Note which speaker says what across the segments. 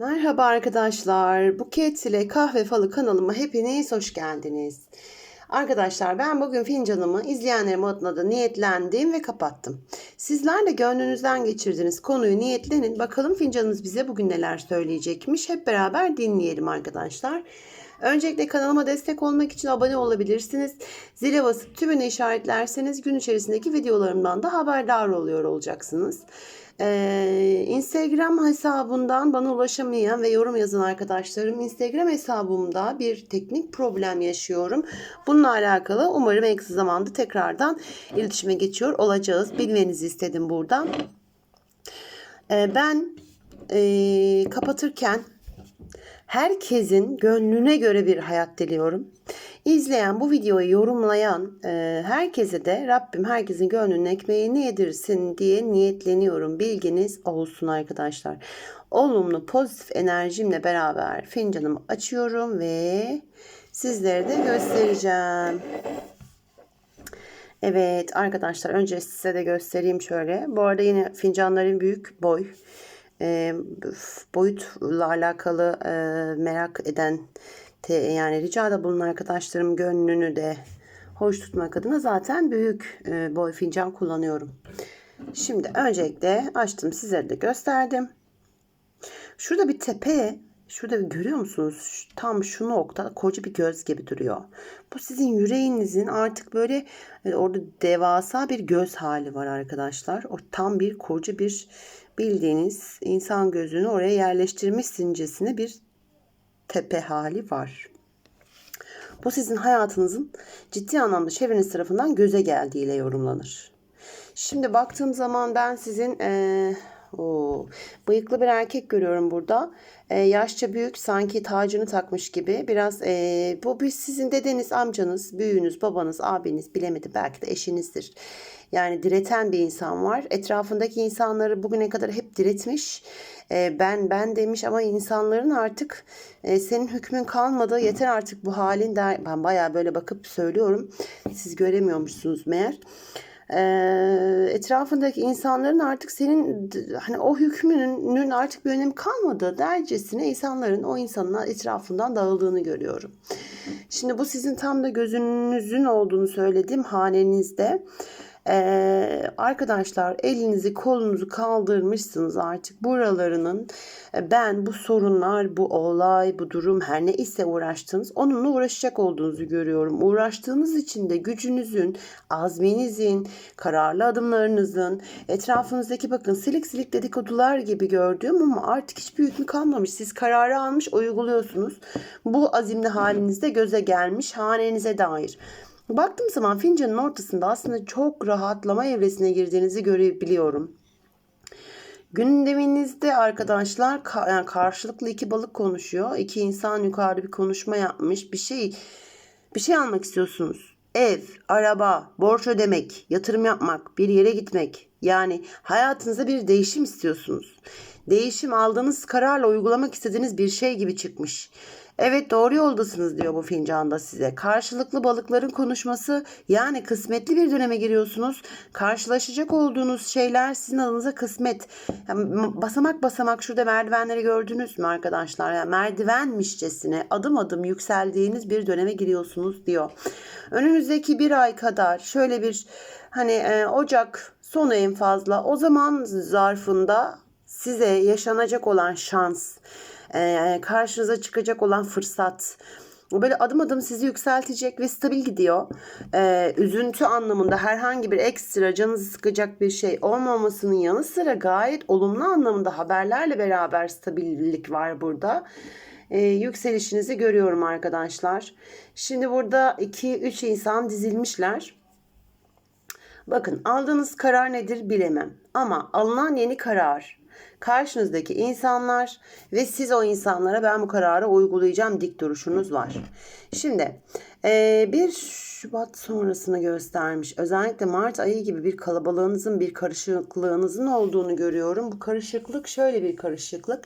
Speaker 1: Merhaba arkadaşlar. Buket ile Kahve Falı kanalıma hepiniz hoş geldiniz. Arkadaşlar ben bugün fincanımı izleyenlerim adına da niyetlendim ve kapattım. Sizler de gönlünüzden geçirdiğiniz konuyu niyetlenin. Bakalım fincanınız bize bugün neler söyleyecekmiş. Hep beraber dinleyelim arkadaşlar. Öncelikle kanalıma destek olmak için abone olabilirsiniz. Zile basıp tümünü işaretlerseniz gün içerisindeki videolarımdan da haberdar oluyor olacaksınız. Ee, Instagram hesabından bana ulaşamayan ve yorum yazan arkadaşlarım Instagram hesabımda bir teknik problem yaşıyorum. Bununla alakalı umarım en kısa zamanda tekrardan iletişime geçiyor olacağız. Bilmenizi istedim buradan. Ee, ben e, kapatırken herkesin gönlüne göre bir hayat diliyorum. İzleyen bu videoyu yorumlayan e, herkese de Rabbim herkesin gönlünün ekmeğini yedirsin diye niyetleniyorum. Bilginiz olsun arkadaşlar. Olumlu pozitif enerjimle beraber fincanımı açıyorum ve sizlere de göstereceğim. Evet arkadaşlar önce size de göstereyim şöyle. Bu arada yine fincanların büyük boy e, boyutla alakalı e, merak eden te, yani ricada bulunan arkadaşlarım gönlünü de hoş tutmak adına zaten büyük e, boy fincan kullanıyorum. Şimdi öncelikle açtım sizlere de gösterdim. Şurada bir tepe Şurada görüyor musunuz? Tam şu nokta koca bir göz gibi duruyor. Bu sizin yüreğinizin artık böyle e, orada devasa bir göz hali var arkadaşlar. O tam bir koca bir bildiğiniz insan gözünü oraya yerleştirmişsincesine bir tepe hali var. Bu sizin hayatınızın ciddi anlamda çevreniz tarafından göze geldiğiyle yorumlanır. Şimdi baktığım zaman ben sizin ee, Oo, bıyıklı bir erkek görüyorum burada. Ee, yaşça büyük sanki tacını takmış gibi. Biraz ee, bu bir sizin dedeniz, amcanız, büyüğünüz, babanız, abiniz bilemedi belki de eşinizdir. Yani direten bir insan var. Etrafındaki insanları bugüne kadar hep diretmiş. Ee, ben ben demiş ama insanların artık e, senin hükmün kalmadı. Yeter artık bu halin der. Ben baya böyle bakıp söylüyorum. Siz göremiyormuşsunuz meğer etrafındaki insanların artık senin hani o hükmünün artık bir önemi kalmadı dercesine insanların o insanın etrafından dağıldığını görüyorum. Şimdi bu sizin tam da gözünüzün olduğunu söylediğim hanenizde ee, arkadaşlar elinizi kolunuzu kaldırmışsınız artık buralarının e, ben bu sorunlar bu olay bu durum her ne ise uğraştınız onunla uğraşacak olduğunuzu görüyorum. Uğraştığınız için de gücünüzün azminizin kararlı adımlarınızın etrafınızdaki bakın silik silik dedikodular gibi gördüğüm ama artık hiçbir hükmü kalmamış. Siz kararı almış uyguluyorsunuz. Bu azimli halinizde göze gelmiş hanenize dair. Baktığım zaman fincanın ortasında aslında çok rahatlama evresine girdiğinizi görebiliyorum. Gündeminizde arkadaşlar yani karşılıklı iki balık konuşuyor. İki insan yukarıda bir konuşma yapmış. Bir şey bir şey almak istiyorsunuz. Ev, araba, borç ödemek, yatırım yapmak, bir yere gitmek. Yani hayatınıza bir değişim istiyorsunuz. Değişim aldığınız kararla uygulamak istediğiniz bir şey gibi çıkmış. Evet doğru yoldasınız diyor bu fincanda size. Karşılıklı balıkların konuşması yani kısmetli bir döneme giriyorsunuz. Karşılaşacak olduğunuz şeyler sizin adınıza kısmet. Yani basamak basamak şurada merdivenleri gördünüz mü arkadaşlar? Yani merdivenmişçesine adım adım yükseldiğiniz bir döneme giriyorsunuz diyor. Önümüzdeki bir ay kadar şöyle bir hani e, Ocak sonu en fazla o zaman zarfında size yaşanacak olan şans karşınıza çıkacak olan fırsat böyle adım adım sizi yükseltecek ve stabil gidiyor. Ee, üzüntü anlamında herhangi bir ekstra canınızı sıkacak bir şey olmamasının yanı sıra gayet olumlu anlamında haberlerle beraber stabillik var burada. Ee, yükselişinizi görüyorum arkadaşlar. Şimdi burada 2-3 insan dizilmişler. Bakın aldığınız karar nedir bilemem. Ama alınan yeni karar karşınızdaki insanlar ve siz o insanlara ben bu kararı uygulayacağım dik duruşunuz var. Şimdi e, bir Şubat sonrasını göstermiş. Özellikle Mart ayı gibi bir kalabalığınızın bir karışıklığınızın olduğunu görüyorum. Bu karışıklık şöyle bir karışıklık.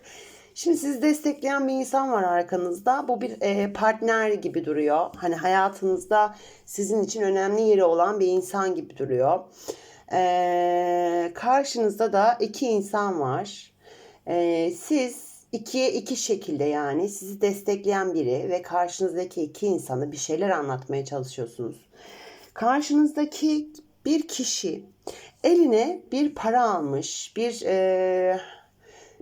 Speaker 1: Şimdi sizi destekleyen bir insan var arkanızda. Bu bir e, partner gibi duruyor. Hani hayatınızda sizin için önemli yeri olan bir insan gibi duruyor. Ee, karşınızda da iki insan var. Ee, siz ikiye iki şekilde yani sizi destekleyen biri ve karşınızdaki iki insanı bir şeyler anlatmaya çalışıyorsunuz. Karşınızdaki bir kişi eline bir para almış, bir e,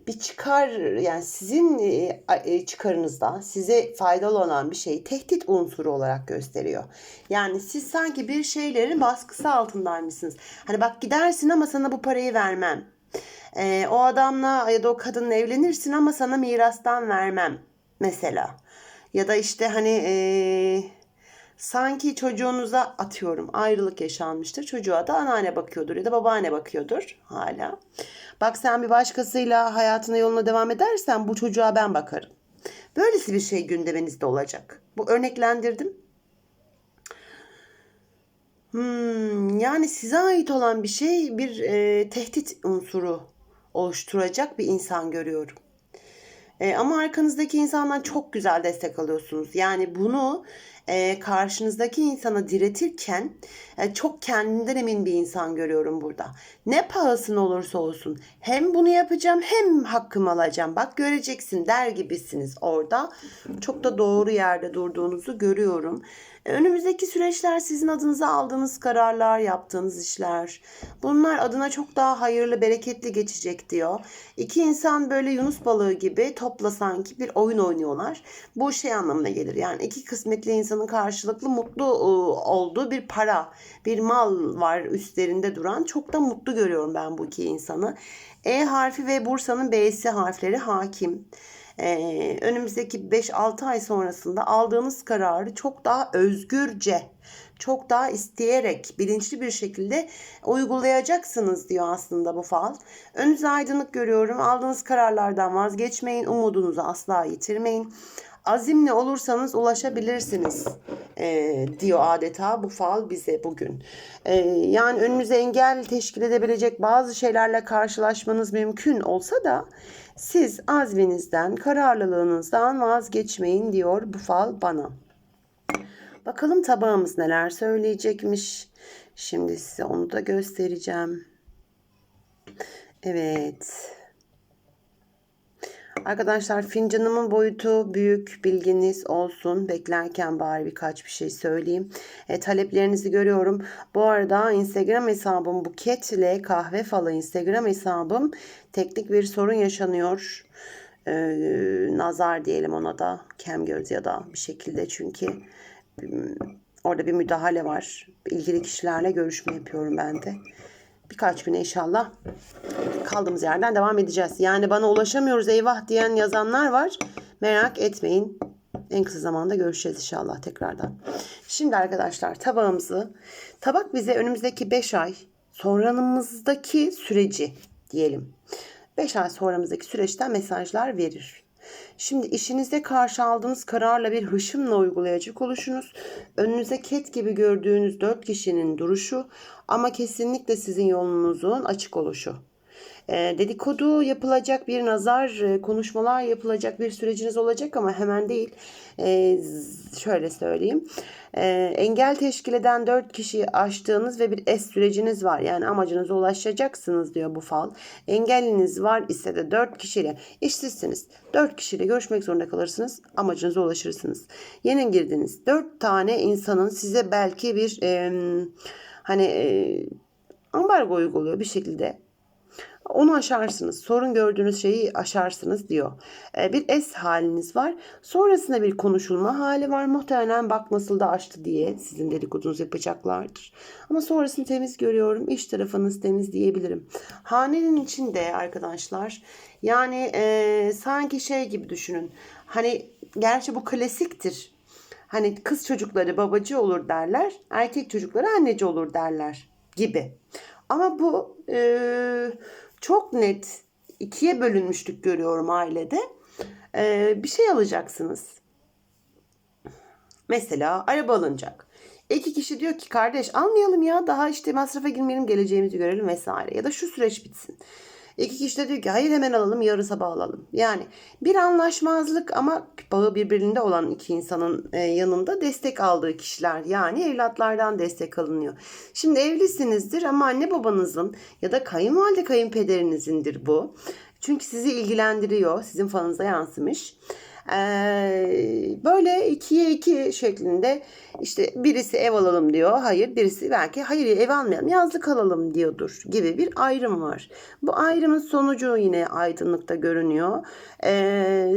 Speaker 1: bir çıkar yani sizin e, e, çıkarınızda size faydalı olan bir şeyi tehdit unsuru olarak gösteriyor. Yani siz sanki bir şeylerin baskısı altındaymışsınız. Hani bak gidersin ama sana bu parayı vermem. E, o adamla ya da o kadınla evlenirsin ama sana mirastan vermem mesela. Ya da işte hani e, sanki çocuğunuza atıyorum ayrılık yaşanmıştır. Çocuğa da anneanne bakıyordur ya da babaanne bakıyordur hala. Bak sen bir başkasıyla hayatına yoluna devam edersen bu çocuğa ben bakarım. Böylesi bir şey gündeminizde olacak. Bu örneklendirdim. Hmm, yani size ait olan bir şey bir e, tehdit unsuru oluşturacak bir insan görüyorum. E, ama arkanızdaki insandan çok güzel destek alıyorsunuz. Yani bunu e, karşınızdaki insana diretirken e, çok kendinden emin bir insan görüyorum burada. Ne pahasına olursa olsun hem bunu yapacağım hem hakkımı alacağım. Bak göreceksin der gibisiniz orada. Çok da doğru yerde durduğunuzu görüyorum. Önümüzdeki süreçler sizin adınıza aldığınız kararlar, yaptığınız işler. Bunlar adına çok daha hayırlı, bereketli geçecek diyor. İki insan böyle Yunus balığı gibi topla sanki bir oyun oynuyorlar. Bu şey anlamına gelir. Yani iki kısmetli insanın karşılıklı mutlu e, olduğu bir para, bir mal var üstlerinde duran. Çok da mutlu görüyorum ben bu iki insanı. E harfi ve Bursa'nın B'si harfleri hakim e, önümüzdeki 5-6 ay sonrasında aldığınız kararı çok daha özgürce, çok daha isteyerek, bilinçli bir şekilde uygulayacaksınız diyor aslında bu fal. Önünüze aydınlık görüyorum. Aldığınız kararlardan vazgeçmeyin. Umudunuzu asla yitirmeyin. Azimli olursanız ulaşabilirsiniz e, diyor adeta bu fal bize bugün. E, yani önünüze engel teşkil edebilecek bazı şeylerle karşılaşmanız mümkün olsa da siz azminizden, kararlılığınızdan vazgeçmeyin diyor bu fal bana. Bakalım tabağımız neler söyleyecekmiş. Şimdi size onu da göstereceğim. Evet. Arkadaşlar fincanımın boyutu büyük bilginiz olsun. Beklerken bari birkaç bir şey söyleyeyim. E, taleplerinizi görüyorum. Bu arada Instagram hesabım Buket ile Kahve Falı Instagram hesabım teknik bir sorun yaşanıyor. E, nazar diyelim ona da. Kem göz ya da bir şekilde çünkü orada bir müdahale var. İlgili kişilerle görüşme yapıyorum ben de birkaç güne inşallah kaldığımız yerden devam edeceğiz. Yani bana ulaşamıyoruz eyvah diyen yazanlar var. Merak etmeyin. En kısa zamanda görüşeceğiz inşallah tekrardan. Şimdi arkadaşlar tabağımızı tabak bize önümüzdeki 5 ay sonramızdaki süreci diyelim. 5 ay sonramızdaki süreçten mesajlar verir. Şimdi işinizde karşı aldığınız kararla bir hışımla uygulayacak oluşunuz, önünüze ket gibi gördüğünüz dört kişinin duruşu ama kesinlikle sizin yolunuzun açık oluşu. E, dedikodu yapılacak bir nazar, e, konuşmalar yapılacak bir süreciniz olacak ama hemen değil. E, şöyle söyleyeyim. E, engel teşkil eden 4 kişiyi aştığınız ve bir es süreciniz var. Yani amacınıza ulaşacaksınız diyor bu fal. Engeliniz var ise de 4 kişiyle işsizsiniz. 4 kişiyle görüşmek zorunda kalırsınız. Amacınıza ulaşırsınız. Yeni girdiniz. 4 tane insanın size belki bir e, hani e, ambargo uyguluyor bir şekilde onu aşarsınız. Sorun gördüğünüz şeyi aşarsınız diyor. E, bir es haliniz var. Sonrasında bir konuşulma hali var. Muhtemelen bak nasıl da açtı diye sizin dedikodunuzu yapacaklardır. Ama sonrasını temiz görüyorum. İş tarafınız temiz diyebilirim. Hanenin içinde arkadaşlar yani e, sanki şey gibi düşünün. Hani gerçi bu klasiktir. Hani kız çocukları babacı olur derler. Erkek çocukları anneci olur derler gibi. Ama bu e, çok net ikiye bölünmüşlük görüyorum ailede. E, bir şey alacaksınız. Mesela araba alınacak. İki kişi diyor ki kardeş almayalım ya daha işte masrafa girmeyelim geleceğimizi görelim vesaire. Ya da şu süreç bitsin. İki kişi de diyor ki hayır hemen alalım yarın sabah alalım. Yani bir anlaşmazlık ama bağı birbirinde olan iki insanın e, yanında destek aldığı kişiler yani evlatlardan destek alınıyor. Şimdi evlisinizdir ama anne babanızın ya da kayınvalide kayınpederinizin bu Çünkü sizi ilgilendiriyor. Sizin falınıza yansımış. Ee, böyle ikiye iki şeklinde işte birisi ev alalım diyor. Hayır birisi belki hayır ev almayalım yazlık alalım diyordur gibi bir ayrım var. Bu ayrımın sonucu yine aydınlıkta görünüyor. Ee,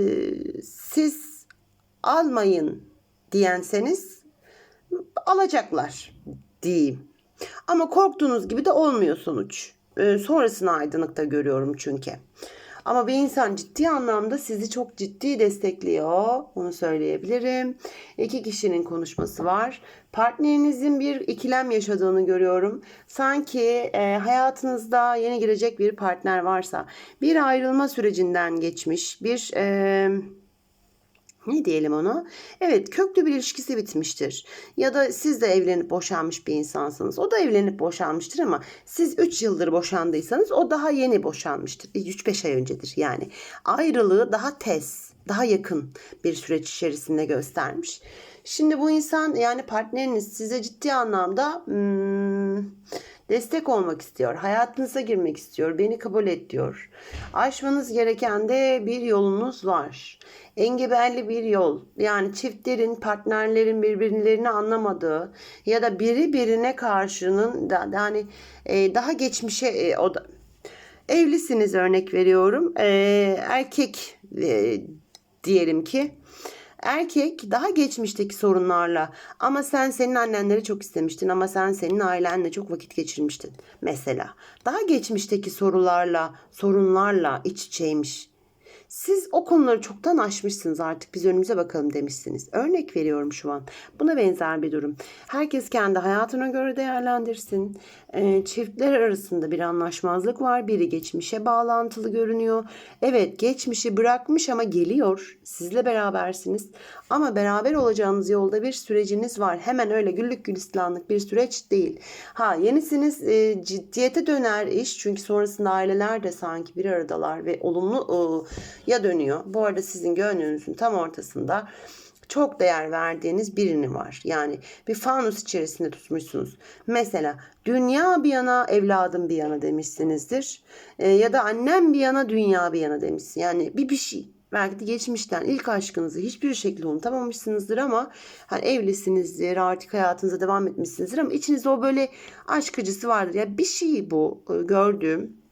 Speaker 1: siz almayın diyenseniz alacaklar diyeyim. Ama korktuğunuz gibi de olmuyor sonuç. Ee, sonrasını aydınlıkta görüyorum çünkü. Ama bir insan ciddi anlamda sizi çok ciddi destekliyor. Onu söyleyebilirim. İki kişinin konuşması var. Partnerinizin bir ikilem yaşadığını görüyorum. Sanki e, hayatınızda yeni girecek bir partner varsa bir ayrılma sürecinden geçmiş bir... E, ne diyelim ona? Evet köklü bir ilişkisi bitmiştir. Ya da siz de evlenip boşanmış bir insansınız. O da evlenip boşanmıştır ama siz 3 yıldır boşandıysanız o daha yeni boşanmıştır. 3-5 ay öncedir yani. Ayrılığı daha tez, daha yakın bir süreç içerisinde göstermiş. Şimdi bu insan yani partneriniz size ciddi anlamda hmm, destek olmak istiyor. Hayatınıza girmek istiyor. Beni kabul et diyor. Aşmanız gereken de bir yolunuz var. Engebelli bir yol. Yani çiftlerin, partnerlerin birbirlerini anlamadığı ya da biri birine karşının da yani e, daha geçmişe e, o da evlisiniz örnek veriyorum. E, erkek e, diyelim ki Erkek daha geçmişteki sorunlarla ama sen senin annenleri çok istemiştin ama sen senin ailenle çok vakit geçirmiştin mesela. Daha geçmişteki sorularla, sorunlarla iç içeymiş. Siz o konuları çoktan aşmışsınız artık biz önümüze bakalım demişsiniz. Örnek veriyorum şu an. Buna benzer bir durum. Herkes kendi hayatına göre değerlendirsin. E, çiftler arasında bir anlaşmazlık var. Biri geçmişe bağlantılı görünüyor. Evet geçmişi bırakmış ama geliyor. Sizle berabersiniz. Ama beraber olacağınız yolda bir süreciniz var. Hemen öyle güllük gülistanlık bir süreç değil. Ha yenisiniz e, ciddiyete döner iş. Çünkü sonrasında aileler de sanki bir aradalar ve olumlu e, ya dönüyor. Bu arada sizin gönlünüzün tam ortasında çok değer verdiğiniz birini var. Yani bir fanus içerisinde tutmuşsunuz. Mesela dünya bir yana evladım bir yana demişsinizdir. E, ya da annem bir yana dünya bir yana demişsin. Yani bir bir şey. Belki de geçmişten ilk aşkınızı hiçbir şekilde unutamamışsınızdır ama hani evlisinizdir, artık hayatınıza devam etmişsinizdir ama içinizde o böyle aşk acısı vardır. Ya bir şey bu e, gördüğüm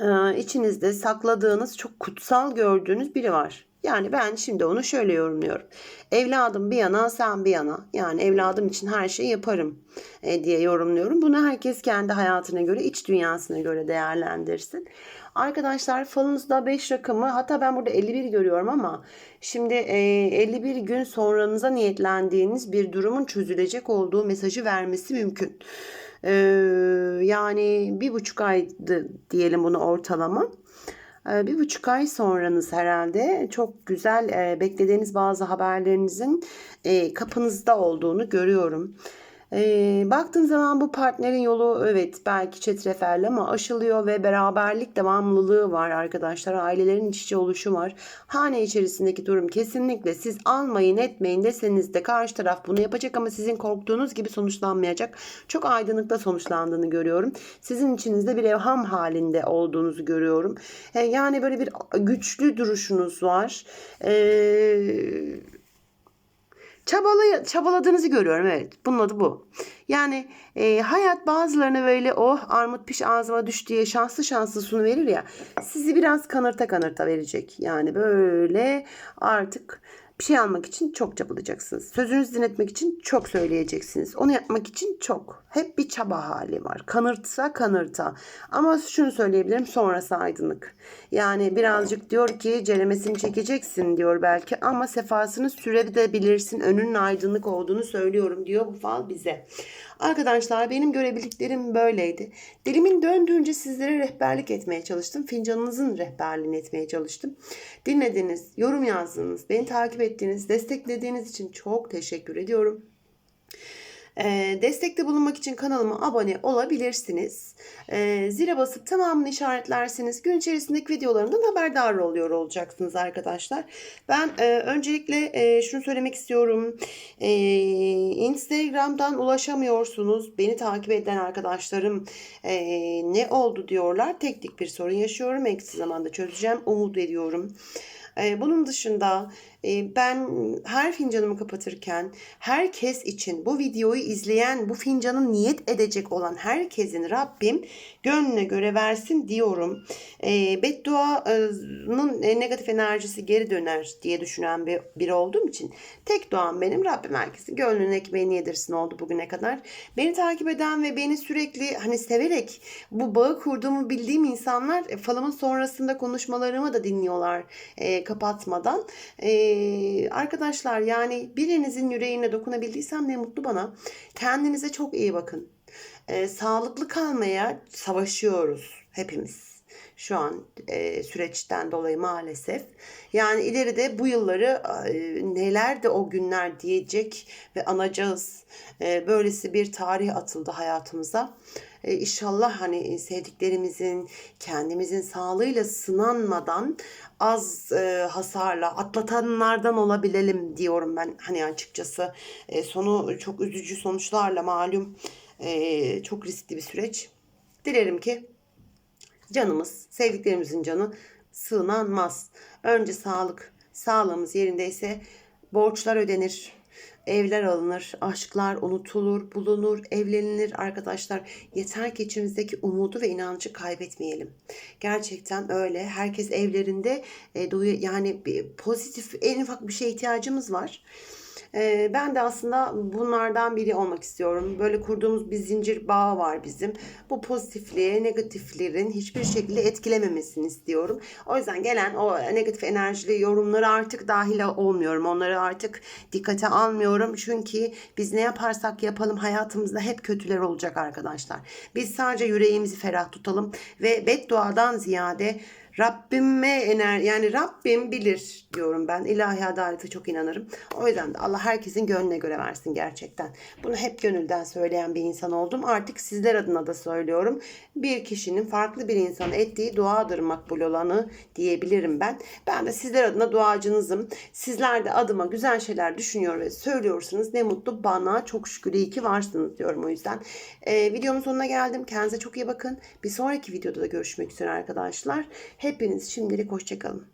Speaker 1: e, içinizde sakladığınız çok kutsal gördüğünüz biri var. Yani ben şimdi onu şöyle yorumluyorum. Evladım bir yana sen bir yana. Yani evladım için her şeyi yaparım e, diye yorumluyorum. Bunu herkes kendi hayatına göre, iç dünyasına göre değerlendirsin. Arkadaşlar falınızda 5 rakamı hatta ben burada 51 görüyorum ama şimdi e, 51 gün sonranıza niyetlendiğiniz bir durumun çözülecek olduğu mesajı vermesi mümkün. E, yani bir buçuk aydı diyelim bunu ortalama. E, bir buçuk ay sonranız herhalde çok güzel e, beklediğiniz bazı haberlerinizin e, kapınızda olduğunu görüyorum. E, baktığın zaman bu partnerin yolu evet belki çetrefelli ama aşılıyor ve beraberlik devamlılığı var arkadaşlar. Ailelerin iç içe oluşu var. Hane içerisindeki durum kesinlikle siz almayın etmeyin deseniz de karşı taraf bunu yapacak ama sizin korktuğunuz gibi sonuçlanmayacak. Çok aydınlıkta sonuçlandığını görüyorum. Sizin içinizde bir evham halinde olduğunuzu görüyorum. E, yani böyle bir güçlü duruşunuz var. Eee Çabalay çabaladığınızı görüyorum evet. Bunun adı bu. Yani e, hayat bazılarına böyle oh armut piş ağzıma düş diye şanslı şanslı sunu verir ya. Sizi biraz kanırta kanırta verecek. Yani böyle artık bir şey almak için çok çabalayacaksınız. Sözünüzü dinletmek için çok söyleyeceksiniz. Onu yapmak için çok. Hep bir çaba hali var. Kanırtsa kanırta. Ama şunu söyleyebilirim sonrası aydınlık. Yani birazcık diyor ki ceremesini çekeceksin diyor belki ama sefasını sürebilirsin. Önünün aydınlık olduğunu söylüyorum diyor bu fal bize. Arkadaşlar benim görebildiklerim böyleydi. Dilimin döndüğünce sizlere rehberlik etmeye çalıştım. Fincanınızın rehberliğini etmeye çalıştım. Dinlediniz, yorum yazdınız, beni takip ettiğiniz, desteklediğiniz için çok teşekkür ediyorum. Ee, destekte bulunmak için kanalıma abone olabilirsiniz. Ee, zile basıp tamamını işaretlerseniz gün içerisindeki videolarımdan haberdar oluyor olacaksınız arkadaşlar. Ben e, öncelikle e, şunu söylemek istiyorum. E, Instagram'dan ulaşamıyorsunuz. Beni takip eden arkadaşlarım ne oldu diyorlar. Teknik bir sorun yaşıyorum. En kısa zamanda çözeceğim. Umut ediyorum. Bunun dışında ben her fincanımı kapatırken herkes için bu videoyu izleyen, bu fincanı niyet edecek olan herkesin Rabbim gönlüne göre versin diyorum. E, bedduanın e, negatif enerjisi geri döner diye düşünen bir, biri olduğum için tek duam benim Rabbim herkesin gönlünün ekmeğini yedirsin oldu bugüne kadar. Beni takip eden ve beni sürekli hani severek bu bağı kurduğumu bildiğim insanlar e, falımın sonrasında konuşmalarımı da dinliyorlar e, kapatmadan. E, arkadaşlar yani birinizin yüreğine dokunabildiysem ne mutlu bana. Kendinize çok iyi bakın. E, sağlıklı kalmaya savaşıyoruz hepimiz şu an e, süreçten dolayı maalesef. Yani ileride bu yılları e, neler de o günler diyecek ve anacağız. E, böylesi bir tarih atıldı hayatımıza. E, inşallah hani sevdiklerimizin, kendimizin sağlığıyla sınanmadan az e, hasarla atlatanlardan olabilelim diyorum ben. Hani açıkçası e, sonu çok üzücü sonuçlarla malum e, çok riskli bir süreç. Dilerim ki canımız, sevdiklerimizin canı sığınanmaz. Önce sağlık, sağlığımız yerindeyse borçlar ödenir, evler alınır, aşklar unutulur, bulunur, evlenilir arkadaşlar. Yeter ki içimizdeki umudu ve inancı kaybetmeyelim. Gerçekten öyle. Herkes evlerinde e, yani pozitif en ufak bir şeye ihtiyacımız var. Ee, ben de aslında bunlardan biri olmak istiyorum. Böyle kurduğumuz bir zincir bağı var bizim. Bu pozitifliğe negatiflerin hiçbir şekilde etkilememesini istiyorum. O yüzden gelen o negatif enerjili yorumları artık dahil olmuyorum. Onları artık dikkate almıyorum. Çünkü biz ne yaparsak yapalım hayatımızda hep kötüler olacak arkadaşlar. Biz sadece yüreğimizi ferah tutalım ve bedduadan ziyade Rabbime ener yani Rabbim bilir diyorum ben. İlahi adalete çok inanırım. O yüzden de Allah herkesin gönlüne göre versin gerçekten. Bunu hep gönülden söyleyen bir insan oldum. Artık sizler adına da söylüyorum. Bir kişinin farklı bir insana ettiği duadır makbul olanı diyebilirim ben. Ben de sizler adına duacınızım. Sizler de adıma güzel şeyler düşünüyor ve söylüyorsunuz. Ne mutlu bana. Çok şükür iyi ki varsınız diyorum o yüzden. Ee, videomun sonuna geldim. Kendinize çok iyi bakın. Bir sonraki videoda da görüşmek üzere arkadaşlar. Hepiniz şimdilik hoşçakalın.